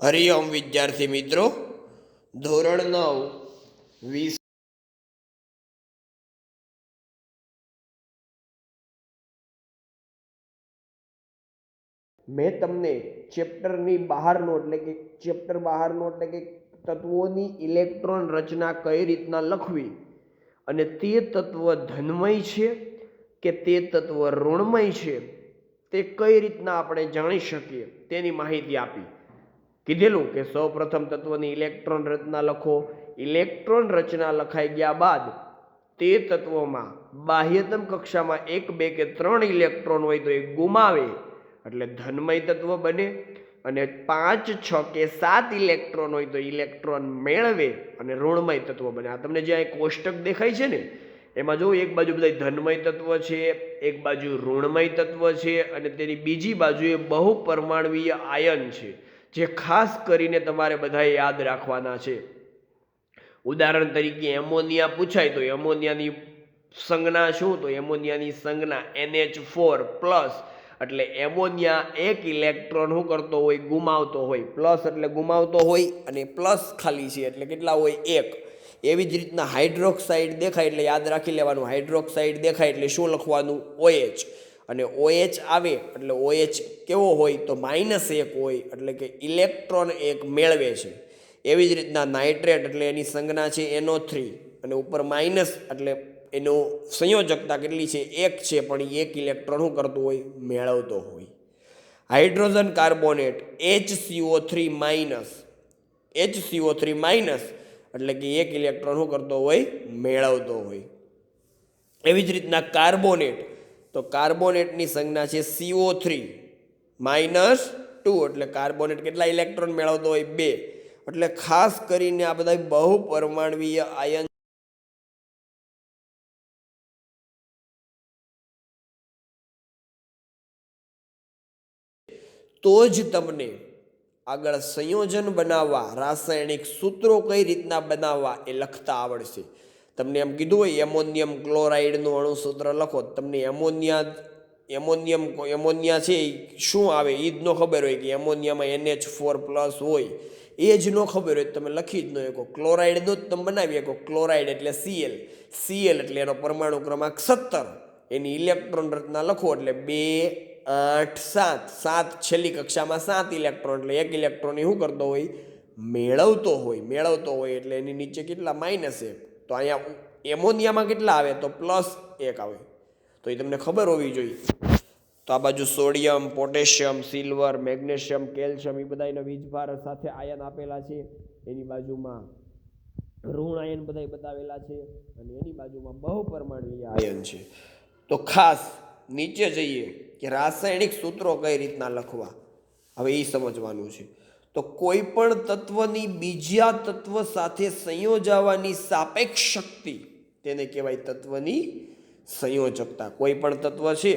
હરિઓમ વિદ્યાર્થી મિત્રો, ધોરણ નવ, વીસ મેં તમને ચેપ્ટરની બહારનો એટલે કે ચેપ્ટર બહારનો એટલે કે તત્વોની ઇલેક્ટ્રોન રચના કઈ રીતના લખવી અને તે તત્વ ધનમય છે કે તે તત્વ ઋણમય છે તે કઈ રીતના આપણે જાણી શકીએ તેની માહિતી આપી. કીધેલું કે સૌ પ્રથમ તત્વની ઇલેક્ટ્રોન રચના લખો. ઇલેક્ટ્રોન રચના લખાઈ ગયા બાદ તે તત્વોમાં બાહ્યતમ કક્ષામાં એક, બે કે ત્રણ ઇલેક્ટ્રોન હોય તો એ ગુમાવે. એટલે ધનમય તત્વ બને અને પાંચ, છ કે સાત ઇલેક્ટ્રોન હોય તો ઇલેક્ટ્રોન મેળવે અને ઋણમય તત્વ બને. આ તમને જે એક કોષ્ટક દેખાય છે ને, એમાં જો એક બાજુ બધા ધનમય તત્વ છે, એક બાજુ ઋણમય તત્વ છે અને તેની બીજી બાજુએ બહુ પરમાણવીય આયન છે. જે ખાસ કરીને તમારે બધાએ યાદ રાખવાના છે. ઉદાહરણ તરીકે એમોનિયા પૂછાય તો એમોનિયાની સંજ્ઞા શું? તો એમોનિયાની સંજ્ઞા એનએચ ફોર પ્લસ. એટલે એમોનિયા એક ઇલેક્ટ્રોન શું કરતો હોય? ગુમાવતો હોય. પ્લસ એટલે ગુમાવતો હોય અને પ્લસ ખાલી છે. એટલે કેટલા હોય? એક. એવી જ રીતના હાઇડ્રોક્સાઇડ દેખાય એટલે યાદ રાખી લેવાનું. હાઇડ્રોક્સાઇડ દેખાય એટલે શું લખવાનું? ઓએચ. અને ઓએચ આવે, એટલે ઓએચ કેવો હોય તો માઇનસ એક હોય, એટલે કે ઇલેક્ટ્રોન એક મેળવે છે. એવી જ રીતના નાઇટ્રેટ એટલે એની સંજ્ઞા છે એનો થ્રી, અને ઉપર માઇનસ એટલે એનો સંયોજકતા કેટલી છે એક છે, પણ એક ઇલેક્ટ્રોન શું કરતું હોય? મેળવતો હોય. Hydrogen carbonate, H CO three minus, H CO three minus, એટલે કે એક ઇલેક્ટ્રોન શું કરતો હોય? મેળવતો હોય. એવી જ રીતના કાર્બોનેટ તો કાર્બોનેટની સંજ્ઞા છે સીઓ થ્રી માઇનસ ટુ એટલે કાર્બોનેટ કેટલા ઇલેક્ટ્રોન મેળવતો હોય? બે. એટલે ખાસ કરીને આ બધા બહુ પરમાણવીય આયન તો જ તમને આગળ સંયોજન બનાવવા, રાસાયણિક સૂત્રો કઈ રીતના બનાવવા એ લખતા આવડશે. તમને એમ કીધું હોય, એમોનિયમ ક્લોરાઇડનું અણુસૂત્ર લખો. તમને એમોનિયા, એમોનિયમ એમોનિયા છે એ શું આવે? એ જ ન ખબર હોય કે એમોનિયામાં એનએચ ફોર પ્લસ હોય. એ જ ન ખબર હોય તમે લખી જ ન શકો. ક્લોરાઇડનું જ તમે બનાવી શકો. ક્લોરાઇડ એટલે સીએલ સીએલ એટલે એનો પરમાણુ ક્રમાંક સત્તર. એની ઇલેક્ટ્રોન રચના લખો એટલે બે, આઠ, સાત. સાત છેલ્લી કક્ષામાં સાત ઇલેક્ટ્રોન એટલે એક ઇલેક્ટ્રોન એ શું કરતો હોય? મેળવતો હોય. મેળવતો હોય એટલે એની નીચે કેટલા માઇનસ એક તો અહીંયા એમોનિયામાં કેટલા આવે? તો પ્લસ એક આવે. તો એ તમને ખબર હોવી જોઈએ. તો આ બાજુ sodium, potassium, silver, magnesium, calcium એ બધા એના વીજભાર સાથે આયન આપેલા છે. એની બાજુમાં ઋણ આયન બધા બતાવેલા છે અને એની બાજુમાં બહુ પરમાણવીય આયન છે. તો ખાસ નીચે જઈએ કે રાસાયણિક સૂત્રો કઈ રીતના લખવા? હવે એ સમજવાનું છે. તો કોઈ પણ તત્વની બીજા તત્વ સાથે સંયોજાવાની સાપેક્ષ શક્તિ, તેને કહેવાય તત્વની સંયોજકતા. કોઈ પણ તત્વ છે,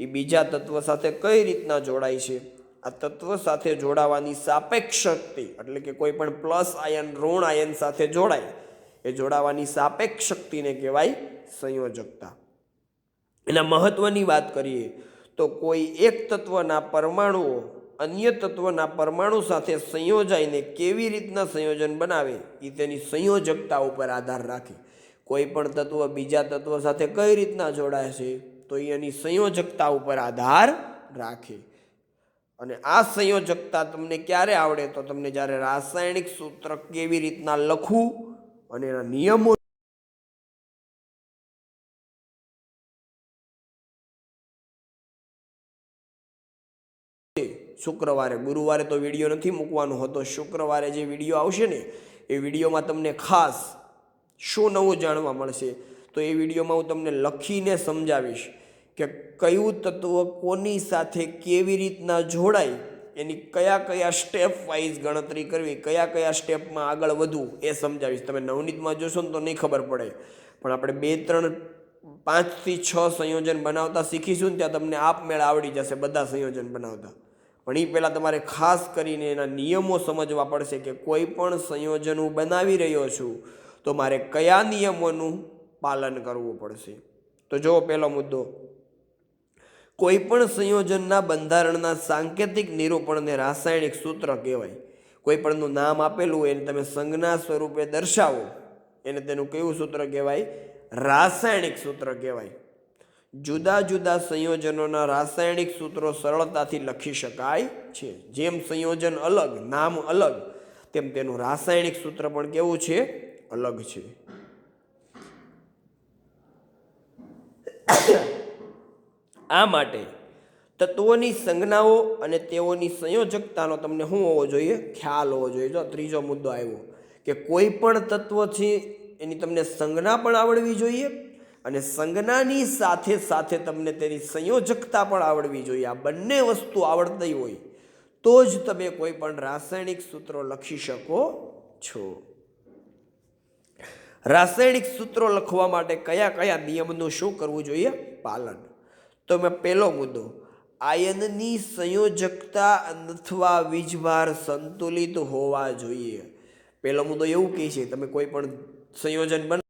એ બીજા તત્વ સાથે કઈ રીતના જોડાય છે? આ તત્વ સાથે જોડાવાની સાપેક્ષ શક્તિ, એટલે કે કોઈ પણ પ્લસ આયન, ઋણ આયન સાથે જોડાય, એ જોડાવાની સાપેક્ષ શક્તિને કહેવાય સંયોજકતા. એના મહત્વની વાત કરીએ તો કોઈ એક તત્વના પરમાણુઓ અન્ય તત્વના પરમાણુ સાથે સંયોજાઈને કેવી રીતના સંયોજન બનાવે એ તેની સંયોજકતા ઉપર આધાર રાખે. કોઈ પણ તત્વ બીજા તત્વ સાથે કઈ રીતના જોડાય છે, તો એની સંયોજકતા ઉપર આધાર રાખે. અને આ સંયોજકતા તમને ક્યારે આવડે, તો તમને જ્યારે રાસાયણિક સૂત્ર કેવી રીતના લખવું અને એના નિયમો શુક્રવારે, ગુરુવારે તો વીડિયો નથી મૂકવાનો હતો, શુક્રવારે જે વીડિયો આવશે ને, એ વિડીયોમાં તમને ખાસ શું નવું જાણવા મળશે, તો એ વિડીયોમાં હું તમને લખીને સમજાવીશ કે કયું તત્વ કોની સાથે કેવી રીતના જોડાય, એની કયા કયા સ્ટેપ વાઇઝ ગણતરી કરવી, કયા કયા સ્ટેપમાં આગળ વધવું, એ સમજાવીશ. તમે નવનીતમાં જોશો ને તો નહીં ખબર પડે. પણ આપણે બે, ત્રણ, પાંચથી છ સંયોજન બનાવતા શીખીશું ને ત્યાં તમને આપમેળ આવડી જશે બધા સંયોજન બનાવતા. પણ એ પહેલાં તમારે ખાસ કરીને એના નિયમો સમજવા પડશે કે કોઈ પણ સંયોજન હું બનાવી રહ્યો છું, તો મારે કયા નિયમોનું પાલન કરવું પડશે? તો જુઓ પહેલો મુદ્દો. કોઈ પણ સંયોજનના બંધારણના સાંકેતિક નિરૂપણને રાસાયણિક સૂત્ર કહેવાય. કોઈ પણનું નામ આપેલું એને તમે સંજ્ઞા સ્વરૂપે દર્શાવો. એને તેનું કયું સૂત્ર કહેવાય? રાસાયણિક સૂત્ર કહેવાય. જુદા જુદા સંયોજનોના રાસાયણિક સૂત્રો સરળતાથી લખી શકાય છે. જેમ સંયોજન અલગ, નામ અલગ, તેમ તેનું રાસાયણિક સૂત્ર પણ કેવું છે? અલગ છે. આ માટે તત્વોની સંજ્ઞાઓ અને તેઓની સંયોજકતાનો તમને શું હોવો જોઈએ? ખ્યાલ હોવો જોઈએ. જો ત્રીજો મુદ્દો આવ્યો કે કોઈ પણ તત્વ છે એની તમને સંજ્ઞા પણ આવડવી જોઈએ? અને સંજ્ઞાની સાથે સાથે તમને તેની સંયોજકતા પણ આવડવી જોઈએ. આ બંને વસ્તુ આવડતી હોય તો જ તમે કોઈ પણ રાસાયણિક સૂત્રો લખી શકો છો. રાસાયણિક સૂત્રો લખવા માટે કયા કયા નિયમનું શું કરવું જોઈએ? પાલન. તો મેં પહેલો મુદ્દો, આયનની સંયોજકતા અથવા વીજભાર સંતુલિત હોવા જોઈએ. પહેલો મુદ્દો એવું કહે છે, તમે કોઈ પણ સંયોજન બન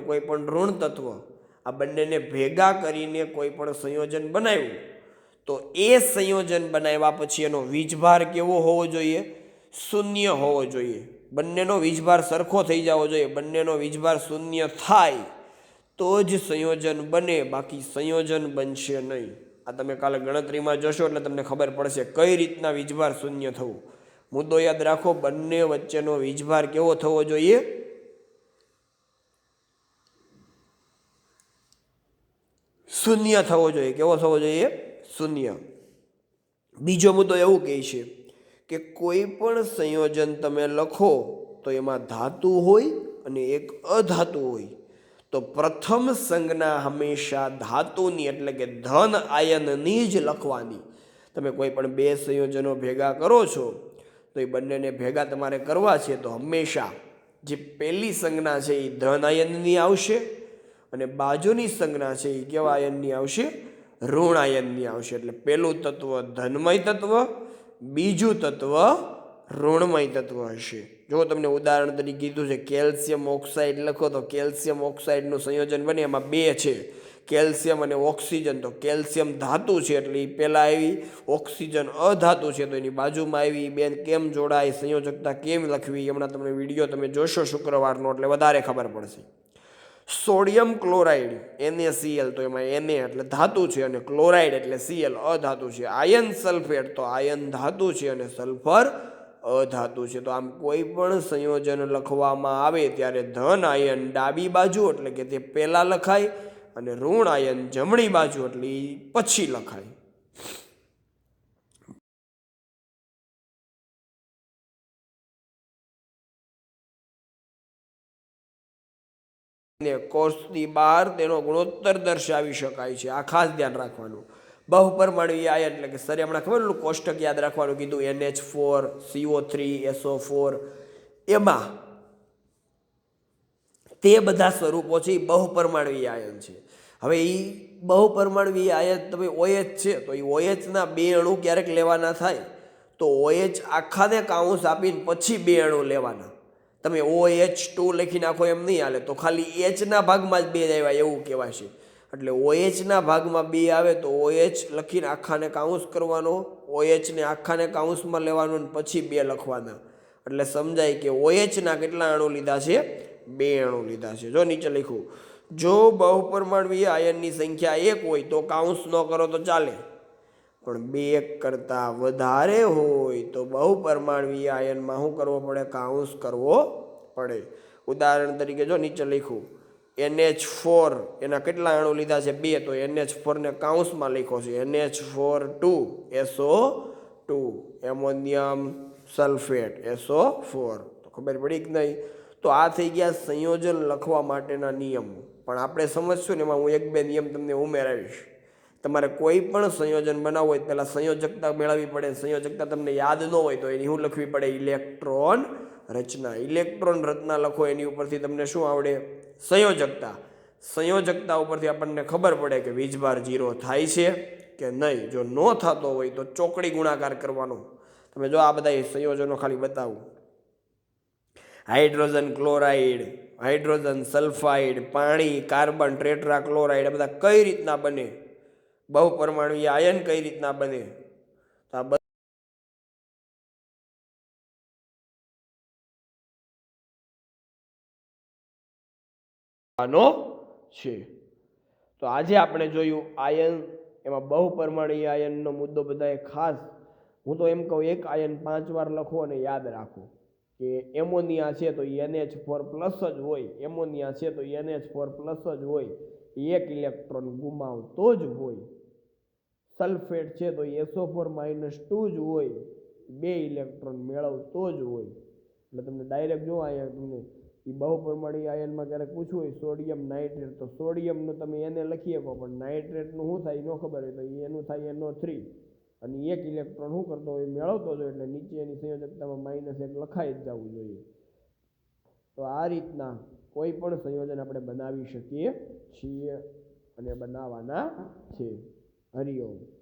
અને કોઈ પણ ઋણ તત્વ આ બંનેને ભેગા કરીને કોઈ પણ સંયોજન બનાવ્યું, તો એ સંયોજન બનાવ્યા પછી એનો વીજભાર કેવો હોવો જોઈએ? શૂન્ય હોવો જોઈએ. બંનેનો વીજભાર સરખો થઈ જવો જોઈએ. બંનેનો વીજભાર શૂન્ય થાય તો જ સંયોજન બને, બાકી સંયોજન બનશે નહીં. આ તમે કાલે ગણતરીમાં જશો એટલે તમને ખબર પડશે કઈ રીતના વીજભાર શૂન્ય થવું. મુદ્દો યાદ રાખો, બંને વચ્ચેનો વીજભાર કેવો થવો જોઈએ? શૂન્ય થવો જોઈએ. કેવો થવો જોઈએ? શૂન્ય. બીજો મુદ્દો એવું કહે છે કે કોઈ પણ સંયોજન તમે લખો તો એમાં ધાતુ હોય અને એક અધાતુ હોય. તો પ્રથમ સંજ્ઞા હંમેશા ધાતુની એટલે કે ધન આયનની જ લખવાની. તમે કોઈ પણ બે સંયોજનો ભેગા કરો છો, તો એ બંનેને ભેગા તમારે કરવા છે, તો હંમેશા જે પહેલી સંજ્ઞા છે એ ધન આયનની આવશે અને બાજુની સંજ્ઞા છે એ કેવા આયનની આવશે ઋણ આયનની આવશે. એટલે પહેલું તત્વ ધનમય તત્વ, બીજું તત્વ ઋણમય તત્વ હશે. જો તમને ઉદાહરણ તરીકે કીધું છે, કેલ્શિયમ ઓક્સાઇડ લખો તો કેલ્શિયમ ઓક્સાઇડનું સંયોજન બને, એમાં બે છે. કેલ્શિયમ અને ઓક્સિજન, તો કેલ્શિયમ ધાતુ છે, એટલે એ પહેલાં આવી, ઓક્સિજન અધાતુ છે, તો એની બાજુમાં આવી બેન કેમ જોડાય, સંયોજકતા કેમ લખવી, હમણાં તમને વીડિયો તમે જોશો શુક્રવારનો, એટલે વધારે ખબર પડશે. સોડિયમ ક્લોરાઇડ સીએલ તો એમાં એને એટલે ધાતુ છે અને ક્લોરાઇડ એટલે સીએલ અધાતુ છે. આયન સલ્ફેટ તો આયન ધાતુ છે અને સલ્ફર અધાતુ છે. તો આમ કોઈ પણ સંયોજન લખવામાં આવે ત્યારે ધન આયન ડાબી બાજુ, એટલે કે તે પહેલાં લખાય, અને ઋણ આયન જમણી બાજુ, એટલે પછી લખાય. ને કોષની બહાર તેનો ગુણોત્તર દર્શાવી શકાય છે. આ ખાસ ધ્યાન રાખવાનું. બહુપરમાણુય આયન એટલે કે સરે હમણાં ખબર ઓલું કોષ્ટક યાદ રાખવાનું કીધું? NH four CO three SO four. એમાં તે બધા સ્વરૂપો છે એ બહુપરમાણુય આયન છે. હવે એ બહુપરમાણુય આયન તમે ઓએચ છે, તો એ ઓએચના બે અણુ ક્યારેક લેવાના થાય. તો ઓએચ આખાને કાઉન્સ આપીને પછી બે અણુ લેવાના. તમે ઓ એચ ટુ લખી નાખો એમ નહીં હાલે. તો ખાલી એચના ભાગમાં જ બે આવ્યા એવું કહેવાશે એટલે ઓએચના ભાગમાં બે આવે તો ઓએચ લખીને આખાને કાઉન્સ કરવાનો ઓએચને આખાને કાઉન્સમાં લેવાનો અને પછી બે લખવાના. એટલે સમજાય કે ઓએચના કેટલા અણુ લીધા છે? બે અણુ લીધા છે. જો નીચે લખ્યું, જો બહુપરમાણવીય આયનની સંખ્યા એક હોય તો કાઉન્સ ન કરો તો ચાલે. પણ બે કરતાં વધારે હોય તો બહુ પરમાણવી આયનમાં શું કરવો પડે? કાઉન્સ કરવો પડે. ઉદાહરણ તરીકે જો નીચે લખ્યું એનએચ ફોર, એના કેટલા અણુ લીધા છે? બે. તો એનએચ ફોરને કાઉન્સમાં લખ્યો છે. NH four two, SO two. Ammonium sulphate, SO four. તો ખબર પડી કે નહીં? તો આ થઈ ગયા સંયોજન લખવા માટેના નિયમો. પણ આપણે સમજશું ને એમાં હું એક બે નિયમ તમને ઉમેરાવીશ. તમારે કોઈ પણ સંયોજન બનાવવું હોય પહેલાં સંયોજકતા મેળવવી પડે. સંયોજકતા તમને યાદ ન હોય તો એની શું લખવી પડે? ઇલેક્ટ્રોન રચના. ઇલેક્ટ્રોન રચના લખો, એની ઉપરથી તમને શું આવડે? સંયોજકતા. સંયોજકતા ઉપરથી આપણને ખબર પડે કે વીજભાર જીરો થાય છે કે નહીં. જો ન થતો હોય તો ચોકડી ગુણાકાર કરવાનો. તમે જો આ બધા સંયોજનો ખાલી બતાવું. હાઇડ્રોજન ક્લોરાઇડ, હાઇડ્રોજન સલ્ફાઇડ, પાણી, કાર્બન ટ્રેટ્રા ક્લોરાઇડ આ બધા કઈ રીતના બને? બહુ પરમાણુય આયન કઈ રીતના બને? તો આ નો છે. તો આજે આપણે જોયું આયન, એમાં બહુ પરમાણુય આયનનો મુદ્દો બધાએ ખાસ. હું તો એમ કહું, એક આયન પાંચ વાર લખો અને યાદ રાખો કે એમોનિયા છે તો એનએચ ફોર પ્લસ જ હોય. એમોનિયા છે તો એનએચ ફોર પ્લસ જ હોય. એક ઇલેક્ટ્રોન ગુમાવતો જ હોય. સલ્ફેટ છે તો એસો ફોર માઇનસ ટુ જ હોય, બે ઇલેક્ટ્રોન મેળવતો જ હોય. એટલે તમને ડાયરેક્ટ જો અહીંયા તમને એ બહુ પરમાણુ આયનમાં ક્યારેક પૂછવું હોય, સોડિયમ નાઇટ્રેટ, તો સોડિયમનું તમે એને લખી શકો, પણ નાઇટ્રેટનું શું થાય ન ખબર હોય, તો એનું થાય એનો થ્રી. અને એક ઇલેક્ટ્રોન શું કરતો હોય મેળવતો જ હોય, એટલે નીચે એની સંયોજકતામાં માઇનસ એક લખાઈ જ જવું જોઈએ. તો આ રીતના કોઈ પણ સંયોજન આપણે બનાવી શકીએ છીએ અને બનાવવાના છે. હરિઓમ